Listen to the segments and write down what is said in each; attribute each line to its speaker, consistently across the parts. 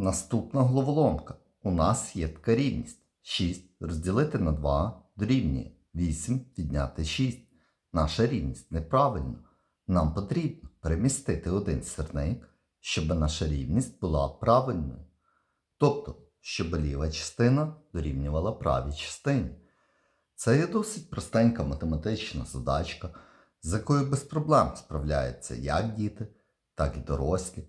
Speaker 1: Наступна головоломка. У нас є така рівність. 6 розділити на 2 дорівнює 8 відняти 6. Наша рівність неправильна. Нам потрібно перемістити один сірник, щоб наша рівність була правильною. Тобто, щоб ліва частина дорівнювала правій частині. Це є досить простенька математична задачка, з якою без проблем справляються як діти, так і дорослі.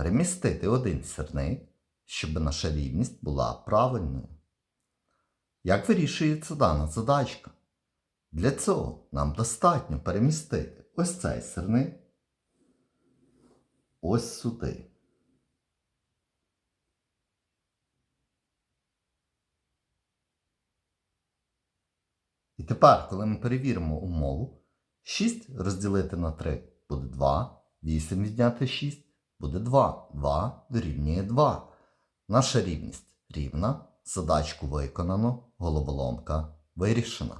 Speaker 1: перемістити один сірник, щоб наша рівність була правильною. Як вирішується дана задачка? Для цього нам достатньо перемістити ось цей сирник ось сюди. І тепер, коли ми перевіримо умову, 6 розділити на 3 буде 2, 8 відняти 6 буде 2. 2 дорівнює 2. Наша рівність рівна. Задачку виконано, головоломка вирішена.